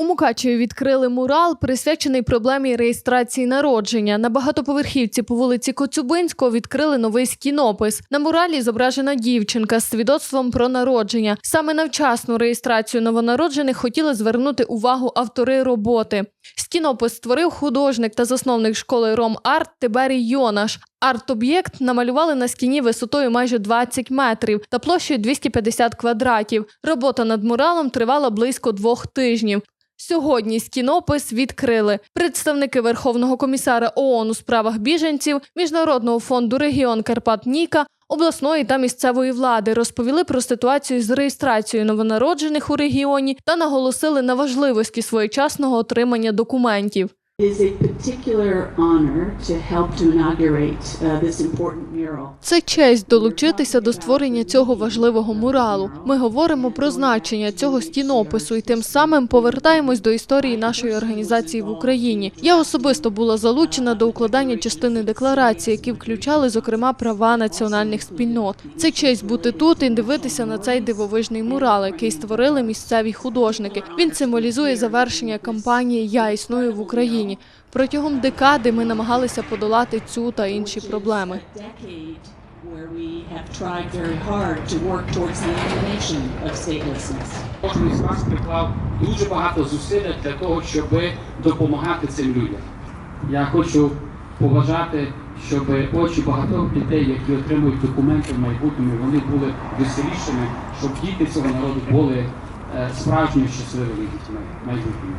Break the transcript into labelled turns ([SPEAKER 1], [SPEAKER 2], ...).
[SPEAKER 1] У Мукачеві відкрили мурал, присвячений проблемі реєстрації народження. На багатоповерхівці по вулиці Коцюбинського відкрили новий скінопис. На муралі зображена дівчинка з свідоцтвом про народження. Саме на вчасну реєстрацію новонароджених хотіли звернути увагу автори роботи. Скінопис створив художник та засновник школи Ром-Арт Тиберій Йонаш. Арт-об'єкт намалювали на стіні висотою майже 20 метрів та площею 250 квадратів. Робота над муралом тривала близько двох тижнів. Сьогодні скінопис відкрили. Представники Верховного комісара ООН у справах біженців, Міжнародного фонду регіон Карпат Ніка, обласної та місцевої влади розповіли про ситуацію з реєстрацією новонароджених у регіоні та наголосили на важливості своєчасного отримання документів.
[SPEAKER 2] Uh.
[SPEAKER 1] Це честь долучитися до створення цього важливого муралу. Ми говоримо про значення цього стінопису і тим самим повертаємось до історії нашої організації в Україні. Я особисто була залучена до укладання частини декларації, які включали зокрема права національних спільнот. Це честь бути тут і дивитися на цей дивовижний мурал, який створили місцеві художники. Він символізує завершення кампанії Я існую в Україні. Протягом декади ми намагалися подолати цю та інші проблеми.
[SPEAKER 2] Decade where we have tried very hard to work towards the elimination of statelessness.
[SPEAKER 3] Кожен із вас приклав дуже багато зусиль для того, щоб допомагати цим людям. Я хочу побажати, щоб очі багатьох дітей, які отримують документи в майбутньому, вони були веселішими, щоб діти цього народу були е, справжніми щасливими дітьми в майбутньому.